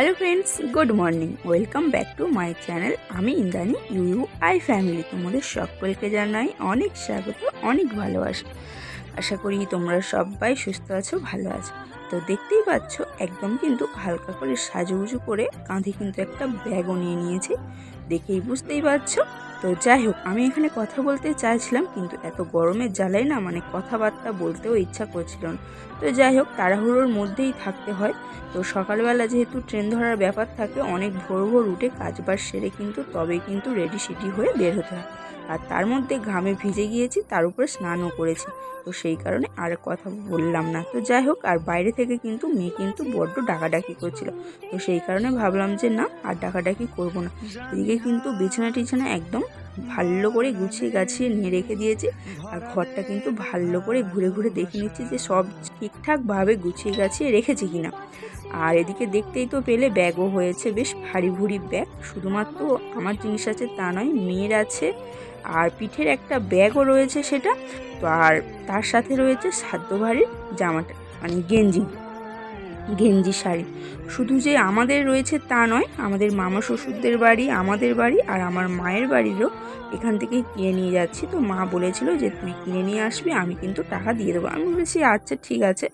Hello friends good morning welcome back to my channel আমি U U I family তোমাদের সকলকে জানাই অনেক স্বাগত, অনেক ভালোবাসা। আশা করি তোমরা সবাই সুস্থ আছো, ভালো আছো। তো দেখতেই পাচ্ছ, একদম কিন্তু হালকা করে সাজু উজু করে কাঁধে কিন্তু একটা ব্যাগও নিয়ে নিয়েছে। দেখেই বুঝতেই পারছ। তো যাই হোক, আমি এখানে কথা বলতে চাইছিলাম, কিন্তু এত গরমের জ্বালাই না মানে কথাবার্তা বলতেও ইচ্ছা করছিল না। তো যাই হোক, তাড়াহুড়োর মধ্যেই থাকতে হয়। তো সকালবেলা যেহেতু ট্রেন ধরার ব্যাপার থাকে, অনেক ভোর ভোর উঠে কাজবাজ সেরে কিন্তু তবে কিন্তু রেডি সিটি হয়ে বের হতে হয়। আর তার মধ্যে ঘামে ভিজে গিয়েছি, তার উপরে স্নানও করেছি। তো সেই কারণে আর কথা বললাম না। তো যাই হোক, আর বাইরে থেকে কিন্তু মেয়ে কিন্তু বড্ড ডাকাডাকি করছিল। তো সেই কারণে ভাবলাম যে না, আর ডাকাডাকি করব না। এদিকে কিন্তু বিছানা টিছানা একদম ভালো করে গুছিয়ে গাছিয়ে নিয়ে রেখে দিয়েছি। আর ঘরটা কিন্তু ভালো করে ঘুরে ঘুরে দেখে নিচ্ছি যে সব ঠিকঠাকভাবে গুছিয়ে গাছিয়ে রেখেছি কিনা। আর এদিকে দেখতেই তো পেলে ব্যাগও হয়েছে, বেশ ভারী ভুরি ব্যাগ। শুধুমাত্র আমার জিনিস আছে তা নয়, মেয়ের আছে, আর পিঠের একটা ব্যাগও রয়েছে সেটা। তো আর তার সাথে রয়েছে সাধ্য ভারীর জামাটা মানে গেঞ্জি। গেঞ্জি শাড়ি। শুধু যে আমাদের রয়েছে তা নয়, আমাদের মামা শ্বশুরদের বাড়ি, আমাদের বাড়ি আর আমার মায়ের বাড়িরও এখান থেকেই কিনে নিয়ে যাচ্ছি। তো মা বলেছিল যে, তুই কিনে নিয়ে আসবি, আমি কিন্তু টাকা দিয়ে দেবো। আমি বলেছি আচ্ছা ঠিক আছে।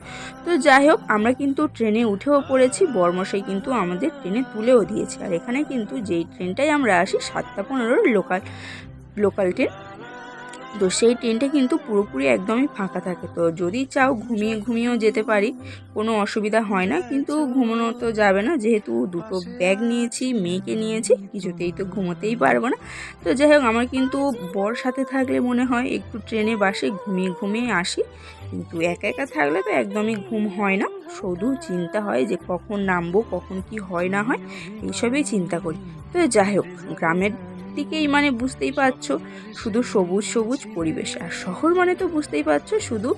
তো যাই হোক, আমরা কিন্তু ট্রেনে উঠেও পড়েছি। বর্মশাই কিন্তু আমাদের ট্রেনে তুলেও দিয়েছে। আর এখানে কিন্তু যেই ট্রেনটাই আমরা আসি, সাতটা পনেরোর লোকাল লোকাল ট্রেন তো সেই ট্রেনটা কিন্তু পুরোপুরি একদমই ফাঁকা থাকে। তো যদি চাও ঘুমিয়ে ঘুমিয়েও যেতে পারি, কোনো অসুবিধা হয় না। কিন্তু ঘুমানো তো যাবে না। যেহেতু দুটো ব্যাগ নিয়েছি, মেয়েকে নিয়েছি, কিছুতেই তো ঘুমোতেই পারব না। তো যাই হোক, আমার কিন্তু বর সাথে থাকলে মনে হয় একটু ট্রেনে বাসে ঘুমিয়ে ঘুমিয়ে আসি। কিন্তু একা একা থাকলে তো একদমই ঘুম হয় না। শুধু চিন্তা হয় যে কখন নামবো, কখন কি হয় না হয়, এইসবই চিন্তা করি। তো যাই হোক, গ্রামের দিকেই মানে বুঝতেই পারছ, শুধু সবুজ সবুজ পরিবেশ, আর শহর মানে তো বুঝতেই পারছ শুধু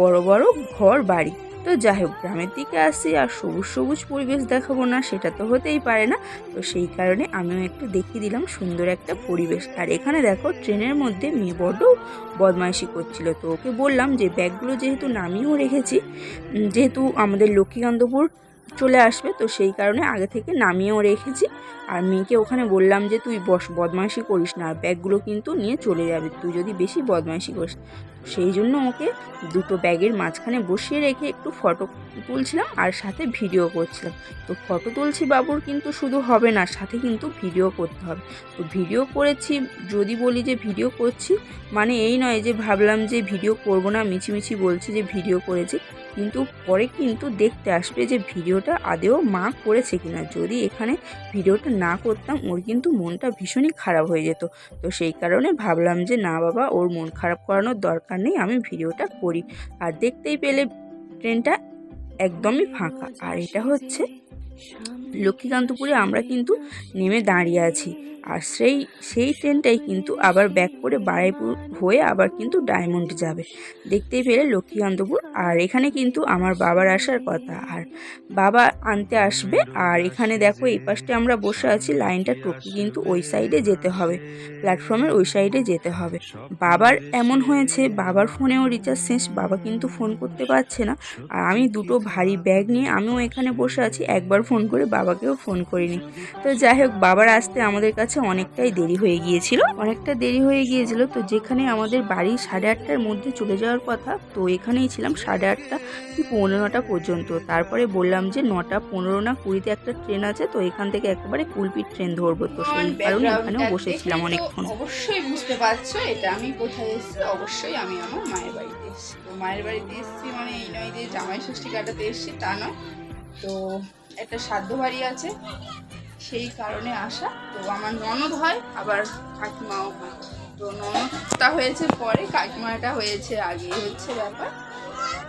বড় বড় ঘর বাড়ি। তো যাই হোক, গ্রামের দিকে আসি আর সবুজ সবুজ পরিবেশ দেখাবো না, সেটা তো হতেই পারে না। তো সেই কারণে আমিও একটু দেখিয়ে দিলাম সুন্দর একটা পরিবেশ। আর এখানে দেখো ট্রেনের মধ্যে মেয়ে বড্ড বদমাইশি করছিল। তো ওকে বললাম যে, ব্যাগগুলো যেহেতু নামিয়েও রেখেছি যেহেতু আমাদের লক্ষ্মীকান্তপুর চলে আসবে। তো সেই কারণে আগে থেকে নামিয়েও রেখেছি। আর মেয়েকে ওখানে বললাম যে, তুই বস, বদমাইশি করিস না। আর ব্যাগগুলো কিন্তু নিয়ে চলে যাবে। তুই যদি বেশি বদমাইশি করিস সেই জন্য ওকে দুটো ব্যাগের মাঝখানে বসিয়ে রেখে একটু ফটো তুলছিলাম আর সাথে ভিডিও করছিলাম। তো ফটো তুলছি বাবুর কিন্তু শুধু হবে না, সাথে কিন্তু ভিডিও করতে হবে। তো ভিডিও করেছি, যদি বলি যে ভিডিও করছি মানে এই নয় যে ভাবলাম যে ভিডিও করব না, মিছিমিছি বলছি যে ভিডিও করেছি, কিন্তু পরে কিন্তু দেখতে আসবে যে ভিডিওটা আদেও মা করেছে কিনা। যদি এখানে ভিডিওটা না করতাম, ওর কিন্তু মনটা ভীষণই খারাপ হয়ে যেত। তো সেই কারণে ভাবলাম যে না বাবা, ওর মন খারাপ করানোর দরকার নেই আমি ভিডিওটা করি। আর দেখতেই পেলে ট্রেনটা একদমই ফাঁকা। আর এটা হচ্ছে লক্ষ্মীকান্তপুরে আমরা কিন্তু নেমে দাঁড়িয়ে আছি। আর সেই সেই ট্রেনটাই কিন্তু আবার ব্যাক করে বারাইপুর হয়ে আবার কিন্তু ডায়মন্ড যাবে। দেখতেই পেলে লক্ষ্মীকান্তপুর। আর এখানে কিন্তু আমার বাবার আসার কথা। আর বাবা আনতে আসবে। আর এখানে দেখো এই পাশটা আমরা বসে আছি। লাইনটা টপকে কিন্তু ওই সাইডে যেতে হবে। প্ল্যাটফর্মের ওই সাইডে যেতে হবে। বাবার এমন হয়েছে, বাবার ফোনেও রিচার্জ শেষ। বাবা কিন্তু ফোন করতে পারছে না। আর আমি দুটো ভারী ব্যাগ নিয়ে, আমিও এখানে বসে আছি। একবার ফোন করে বাবাকেও ফোন করিনি। তো যাই হোক বাবার আসতে আমাদের কাছে অনেকটাই দেরি হয়ে গিয়েছিল। অনেকটা দেরি হয়ে গিয়েছিল তো যেখানে আমাদের বাড়ি সাড়ে আটটার মধ্যে চলে যাওয়ার কথা তো এখানেই ছিলাম সাড়ে আটটা কি পৌনে নটা পর্যন্ত। তারপরে বললাম যে নটা পনেরো না কুড়িতে একটা ট্রেন আছে তো এখান থেকে একেবারে কুলপির ট্রেন ধরবো। তো সেই কারণে এখানেও বসেছিলাম অনেকক্ষণ। অবশ্যই বুঝতে পারছ এটা আমি কোথায় এসেছি অবশ্যই আমি আমার মায়ের বাড়িতে এসেছি। তো মায়ের বাড়িতে এসেছি মানে এই নয় যে জামাই ষষ্ঠী কাটাতে এসেছি তা নয়। তো একটা সাধ্য বাড়ি আছে। সেই কারণে আসা। তো আমার ননদ হয়, আবার কাকিমাও হয়। তো ননদটা হয়েছে পরে, কাকিমাটা হয়েছে আগে। হচ্ছে ব্যাপার।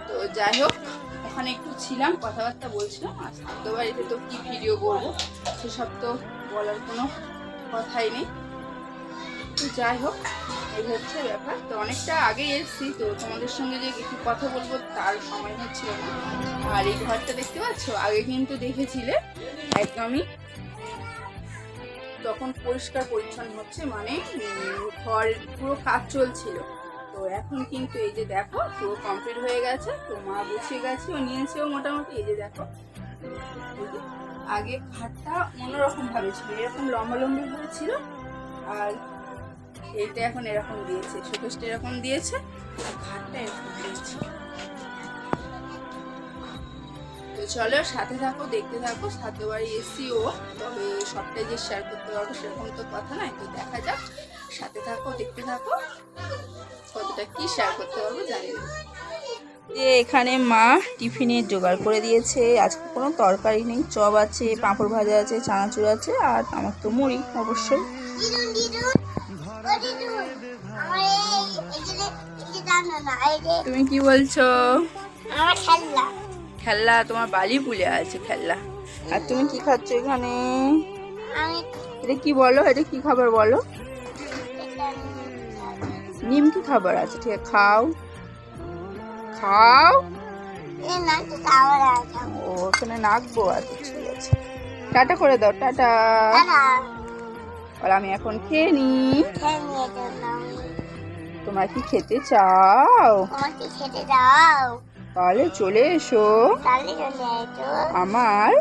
তো যাই হোক, ওখানে একটু ছিলাম, কথাবার্তা বলছিলাম। আর সাধ্য বাড়িতে তো কী ভিডিও করব, সেসব তো বলার কোনো কথাই নেই। তো যাই হোক এই হচ্ছে ব্যাপার। তো অনেকটা আগেই এসেছি, তো তোমাদের সঙ্গে যে কিছু কথা বলব তার সময় হচ্ছিল না। আর এই ঘরটা দেখতে পাচ্ছ? আগে কিন্তু দেখেছিলে, একদমই। তখন পরিষ্কার পরিচ্ছন্ন হচ্ছে মানে ঘর পুরো কাজ চলছিল। তো এখন কিন্তু এই যে দেখো, পুরো কমপ্লিট হয়ে গেছে। তো মা গুছিয়ে গেছে, ও নিয়েছেও মোটামুটি। এই যে দেখো, আগে খাটটা অন্যরকম ভাবে ছিল, এরকম লম্বা লম্বি ভাবে ছিল। আর এইটা এখন এরকম দিয়েছে শোকেসটা এরকম দিয়েছে খাটটা এরকম দিয়েছে। তো চলো সাথে থাকো, দেখতে থাকো, সাথে বাড়ি এসি ও, তবে সবটাই যে শেয়ার করতে পারব সেরকম তো কথা নয়, তো দেখা যাক। সাথে থাকো, দেখতে থাকো, কতটা কি শেয়ার করতে পারব জানি না। যে এখানে মা টিফিনের জোগাড় করে দিয়েছে, আজকে কোনো তরকারি নেই, চপ আছে, পাঁপড় ভাজা আছে, চানাচুর আছে, আর আমার তো মুড়ি, অবশ্যই। তুমি কি বলছো? খেলনা। তোমার বালি ফুলে আছে খেলনা। আর তুমি কি খাচ্ছ এখানে? এটা কি বলো? এটা কি খাবার বলো? নিম কি খাবার আছে? ঠিক আছে খাও। খাও। আছে। ও ওখানে নাকবো আচ্ছা ঠিক আছে। টাটা করে দাও টাটা। আর আমি এখন খেয়ে নি। খেয়ে নিয়ে গেলাম তোমরা কি খেতে চাও? আমাকে খেতে দাও? তাহলে চলে এসো। তাহলে চলে এসো। আমার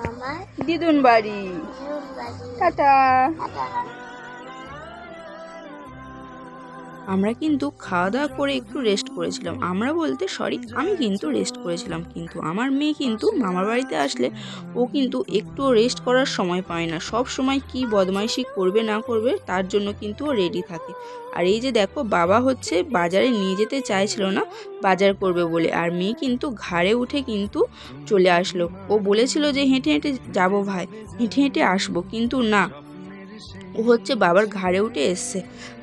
আমার দিদুন বাড়ি দিদুন বাড়ি টাটা। আমরা কিন্তু খাওয়া দাওয়া করে একটু রেস্ট করেছিলাম। আমরা বলতে, সরি, আমি কিন্তু রেস্ট করেছিলাম, কিন্তু আমার মেয়ে কিন্তু মামার বাড়িতে আসলে ও কিন্তু একটুও রেস্ট করার সময় পায় না। সব সময় কি বদমাইশি করবে, না করবে, তার জন্য কিন্তু ও রেডি থাকে। আর এই যে দেখো, বাবা হচ্ছে বাজারে নিয়ে যেতে চাইছিল না, বাজার করবে বলে। আর মেয়ে কিন্তু ঘাড়ে উঠে কিন্তু চলে আসলো। ও বলেছিল যে, হেঁটে হেঁটে যাব ভাই, হেঁটে হেঁটে আসব। কিন্তু না হচ্ছে বাবার ঘাড়ে উঠে এসছে।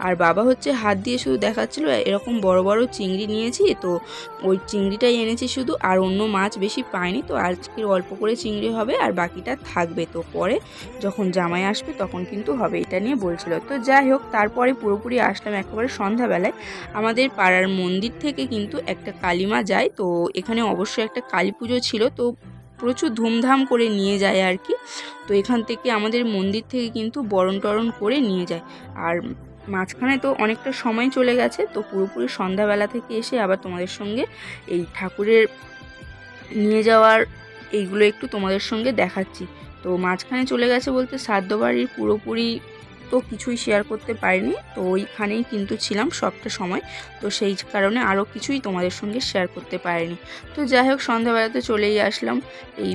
আর বাবা হচ্ছে হাত দিয়ে শুধু দেখাচ্ছিল, এরকম বড় বড় চিংড়ি নিয়েছি তো, ওই চিংড়িটাই এনেছি শুধু, আর অন্য মাছ বেশি পাইনি তো আজকের অল্প করে চিংড়ি হবে আর বাকিটা থাকবে তো, পরে যখন জামাই আসবে তখন কিন্তু হবে, এটা নিয়ে বলছিল। তো যাই হোক, তারপরে পুরোপুরি আসলাম একেবারে সন্ধ্যাবেলায়। আমাদের পাড়ার মন্দির থেকে কিন্তু একটা কালিমা যায়, তো এখানে অবশ্যই একটা কালী পুজো ছিল, তো প্রচুর ধুমধাম করে নিয়ে যায় আর কি। তো এখান থেকে আমাদের মন্দির থেকে কিন্তু বরণ টরণ করে নিয়ে যায়। আর মাঝখানে তো অনেকটা সময় চলে গেছে, তো পুরোপুরি সন্ধ্যাবেলা থেকে এসে আবার তোমাদের সঙ্গে এই ঠাকুরের নিয়ে যাওয়ার এইগুলো একটু তোমাদের সঙ্গে দেখাচ্ছি। তো মাঝখানে চলে গেছে বলতে সাদ্য বাড়ির পুরোপুরি তো কিছুই শেয়ার করতে পারিনি। তো ওইখানেই কিন্তু ছিলাম সবটা সময়। তো সেই কারণে আরও কিছুই তোমাদের সঙ্গে শেয়ার করতে পারিনি। তো যাই হোক, সন্ধ্যাবেলাতে চলেই আসলাম এই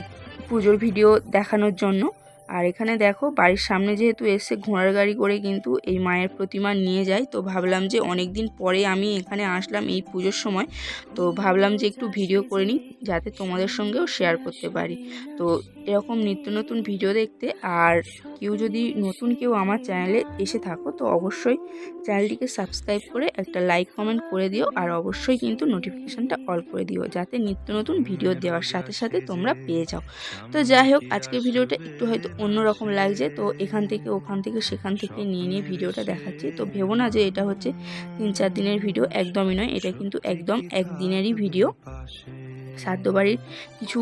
পুজোর ভিডিও দেখানোর জন্য। আর এখানে দেখো, বাড়ির সামনে যেহেতু এসে ঘোড়ার গাড়ি করে কিন্তু এই মায়ের প্রতিমা নিয়ে যায় তো ভাবলাম যে অনেক দিন পরে আমি এখানে আসলাম এই পুজোর সময়। তো ভাবলাম যে একটু ভিডিও করে নিই, যাতে তোমাদের সঙ্গেও শেয়ার করতে পারি। তো এরকম নিত্য নতুন ভিডিও দেখতে। আর কেউ যদি নতুন কেউ আমার চ্যানেলে এসে থাকো, তো অবশ্যই চ্যানেলটিকে সাবস্ক্রাইব করে একটা লাইক কমেন্ট করে দিও, আর অবশ্যই কিন্তু নোটিফিকেশানটা অল করে দিও, যাতে নিত্য নতুন ভিডিও দেওয়ার সাথে সাথে তোমরা পেয়ে যাও। তো যাই হোক, আজকের ভিডিওটা একটু হয়তো অন্যরকম লাগছে, তো এখান থেকে, ওখান থেকে, সেখান থেকে নিয়ে নিয়ে ভিডিওটা দেখাচ্ছি। তো ভেবো না যে এটা হচ্ছে তিন চার দিনের ভিডিও একদমই নয়, এটা কিন্তু একদম একদিনেরই ভিডিও সাদ্য বাড়ির কিছু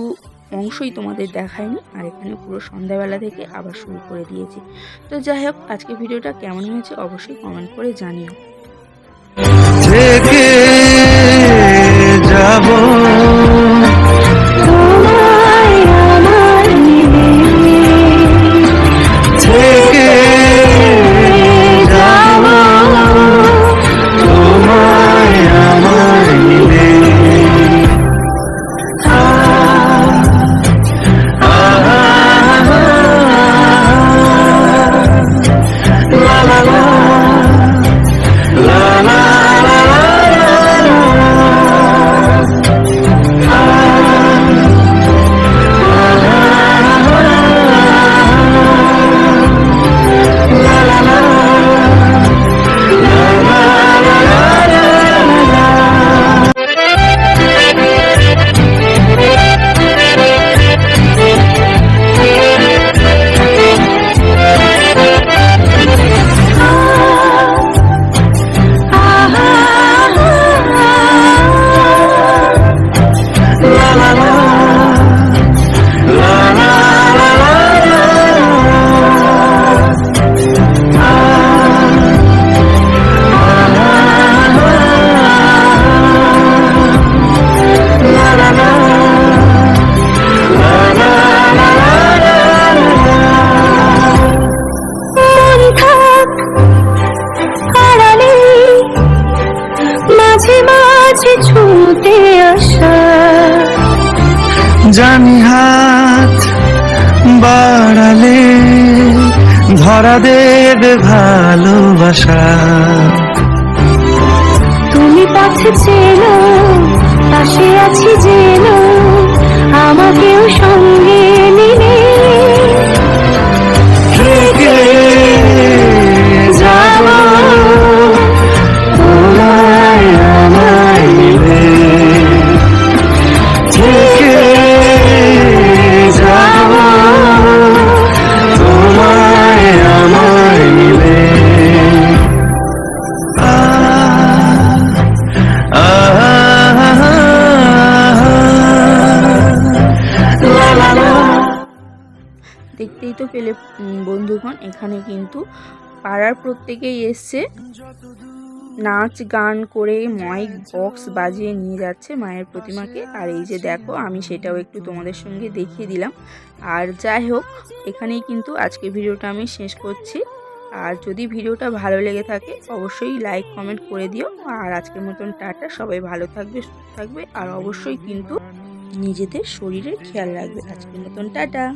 অংশই তোমাদের দেখায়নি, আর এখানে পুরো সন্ধ্যাবেলা থেকে আবার শুরু করে দিয়েছি। তো যাই হোক, আজকে ভিডিওটা কেমন হয়েছে অবশ্যই কমেন্ট করে জানিও। ভরা দেবে ভালোবাসা। তুমি পথে চেনো এখানে কিন্তু পাড়ার প্রত্যেকেই এসছে। নাচ, গান করে মাইক বক্স বাজিয়ে নিয়ে যাচ্ছে মায়ের প্রতিমাকে। আর এই যে দেখো, আমি সেটাও একটু তোমাদের সঙ্গে দেখিয়ে দিলাম। আর যাই হোক, এখানেই কিন্তু আজকে ভিডিওটা আমি শেষ করছি। আর যদি ভিডিওটা ভালো লেগে থাকে, অবশ্যই লাইক কমেন্ট করে দিও। আর আজকের মতন টাটা, সবাই ভালো থাকবে, সুস্থ থাকবে। আর অবশ্যই কিন্তু নিজেদের শরীরের খেয়াল রাখবে। আজকের মতন টাটা।